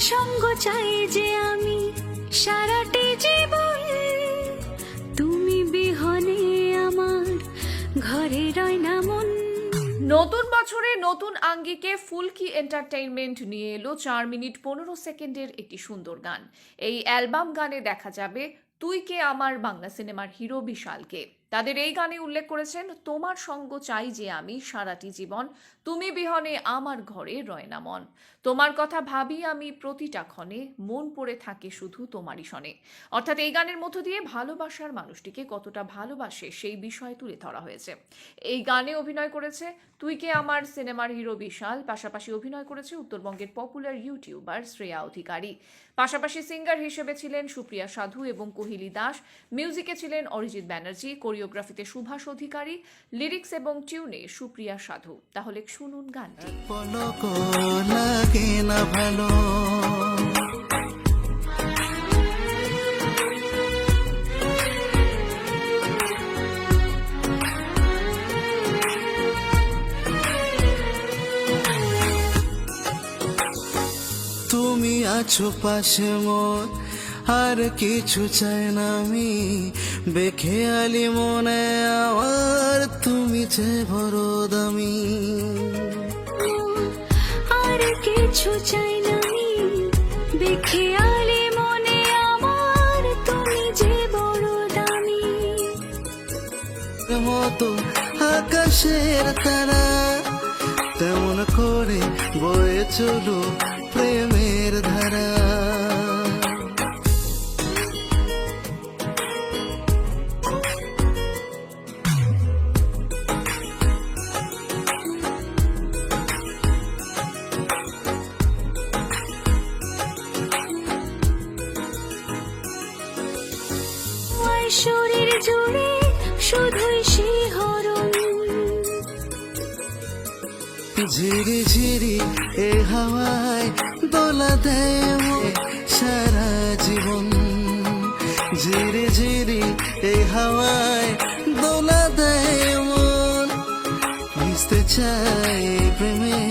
সঙ্গ চাই যে আমি সারাটি জীবন। তুমি বিহনে আমার ঘরে রয় না মন। নতুন বছরে নতুন আঙ্গিকে ফুলকি এন্টারটেইনমেন্ট নিয়ে এলো চার মিনিট পনেরো সেকেন্ডের একটি সুন্দর গান। এই অ্যালবাম গানে দেখা যাবে তুই কে আমার বাংলা সিনেমার হিরো বিশালকে। তাদের এই গানে উল্লেখ করেছেন, তোমার সঙ্গ চাই যে আমি সারাটি জীবন, তুমি বিহনে আমার ঘরে রয়না মন। তোমার কথা ভাবি আমি প্রতিটা ক্ষণে, মন পড়ে থাকে শুধু তোমারই শনে অর্থাৎ এই গানের মধ্য দিয়ে ভালোবাসার মানুষটিকে কতটা ভালোবাসে সেই বিষয় তুলে ধরা হয়েছে। এই গানে অভিনয় করেছে, তুই কে আমার সিনেমার হিরো বিশাল। পাশাপাশি অভিনয় করেছে উত্তরবঙ্গের পপুলার ইউটিউবার শ্রেয়া অধিকারী। পাশাপাশি সিঙ্গার হিসেবে ছিলেন সুপ্রিয়া সাধু এবং কোহিলি দাস। মিউজিকে ছিলেন অরিজিৎ ব্যানার্জি কোরিওগ্রাফিতে সুভাষ অধিকারী, লিরিক্স এবং টিউনে সুপ্রিয়া সাধু। তাহলে শুনুন গানটি। ভালো। তুমি আছো পাশে মোর আর কিছু চাই না আমি। বেখেয়ালি মনে আমার তুমি যে বড় দামি। আর কিছু চাই না আমি। বেখেয়ালি মনে আমার তুমি যে বড় দামি। মতো আকাশের তারা তেমন করে বয়ে চলো প্রেমের ধারা। শরীর জুড়ে শুধুই শিহরণ ঝিরি ঝিরি এ হাওয়ায় দোলা দেয় সারা জীবন। ঝিরি ঝিরি এ হাওয়ায় দোলা দেয় মন। ভিজতে চাই প্রেমে